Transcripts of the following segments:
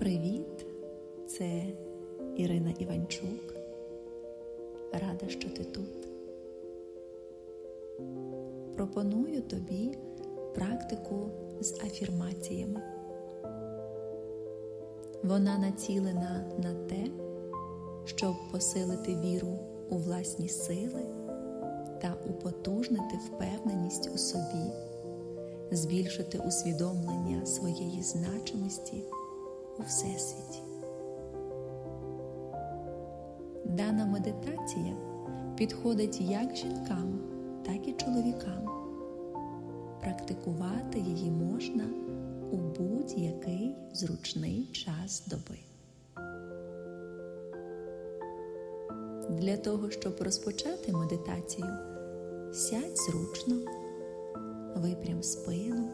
Привіт, це Ірина Іванчук. Рада, що ти тут. Пропоную тобі практику з афірмаціями. Вона націлена на те, щоб посилити віру у власні сили та употужнити впевненість у собі, збільшити усвідомлення своєї значимості у Всесвіті. Дана медитація підходить як жінкам, так і чоловікам. Практикувати її можна у будь-який зручний час доби. Для того, щоб розпочати медитацію, сядь зручно, випрям спину,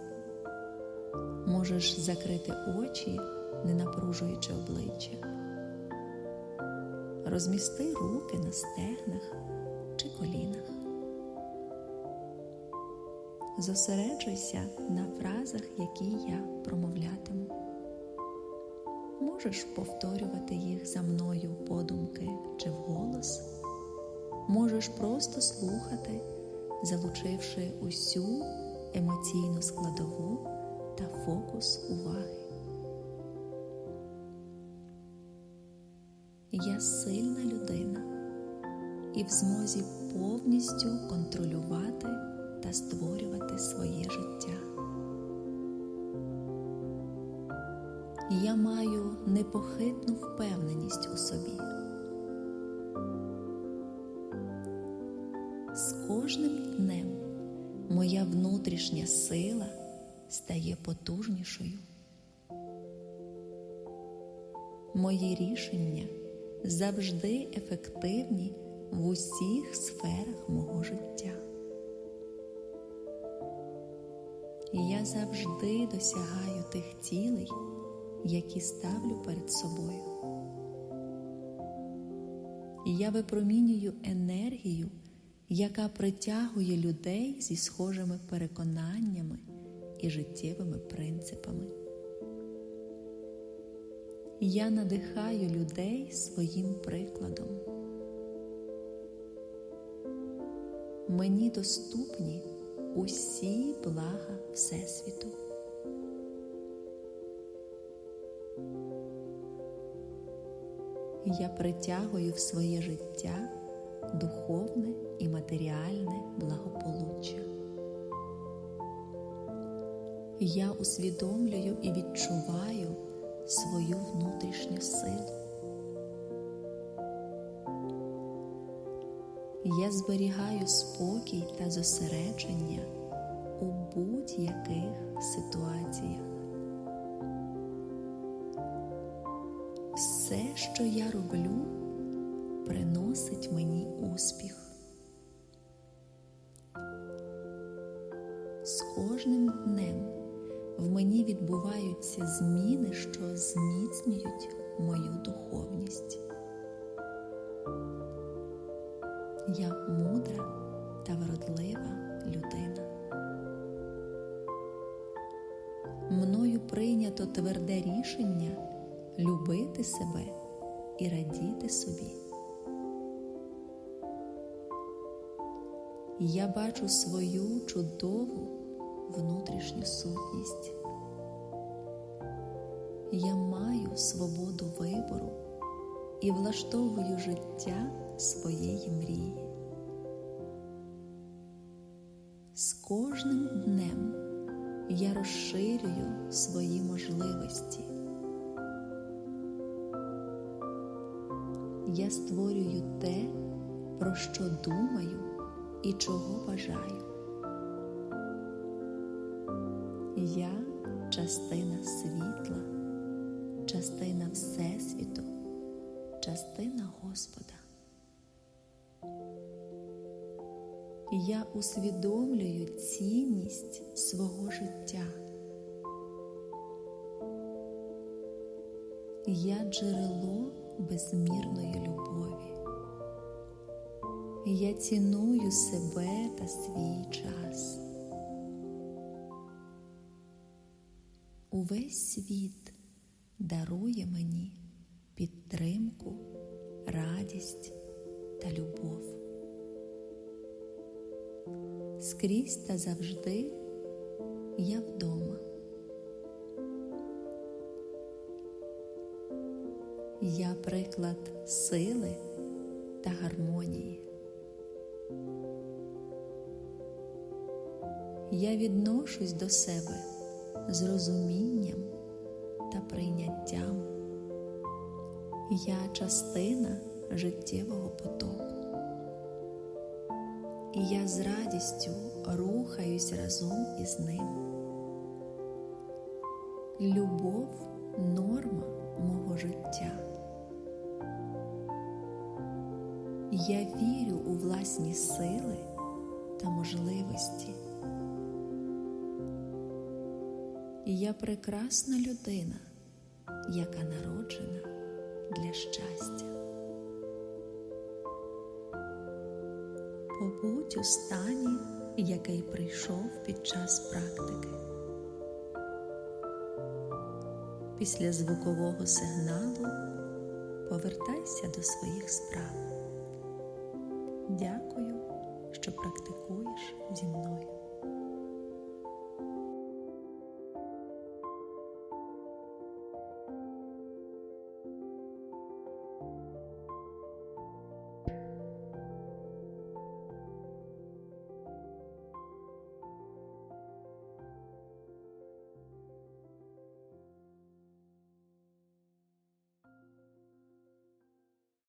можеш закрити очі, не напружуючи обличчя. Розмісти руки на стегнах чи колінах. Зосереджуйся на фразах, які я промовлятиму. Можеш повторювати їх за мною подумки чи вголос. Можеш просто слухати, залучивши усю емоційну складову та фокус уваги. Я сильна людина і в змозі повністю контролювати та створювати своє життя. Я маю непохитну впевненість у собі. З кожним днем моя внутрішня сила стає потужнішою. Мої рішення завжди ефективні в усіх сферах мого життя. Я завжди досягаю тих цілей, які ставлю перед собою. Я випромінюю енергію, яка притягує людей зі схожими переконаннями і життєвими принципами. Я надихаю людей своїм прикладом. Мені доступні усі блага Всесвіту. Я притягую в своє життя духовне і матеріальне благополуччя. Я усвідомлюю і відчуваю свою внутрішню силу. Я зберігаю спокій та зосередження у будь-яких ситуаціях. Все, що я роблю, приносить мені успіх. З кожним днем в мені відбуваються зміни, що зміцнюють мою духовність. Я мудра та вродлива людина. Мною прийнято тверде рішення любити себе і радіти собі. Я бачу свою чудову внутрішню сутність. Я маю свободу вибору і влаштовую життя своєї мрії. З кожним днем я розширюю свої можливості. Я створюю те, про що думаю і чого бажаю. Я частина світла, частина Всесвіту, частина Господа. Я усвідомлюю цінність свого життя. Я джерело безмірної любові. Я ціную себе та свій час. Увесь світ дарує мені підтримку, радість та любов. Скрізь та завжди я вдома. Я приклад сили та гармонії. Я відношусь до себе з розумінням та прийняттям. Я частина життєвого потоку. І я з радістю рухаюсь разом із ним. Любов норма мого життя. Я вірю у власні сили та можливості. Я прекрасна людина, яка народжена для щастя. Побудь у стані, який прийшов під час практики. Після звукового сигналу повертайся до своїх справ. Дякую, що практикуєш зі мною.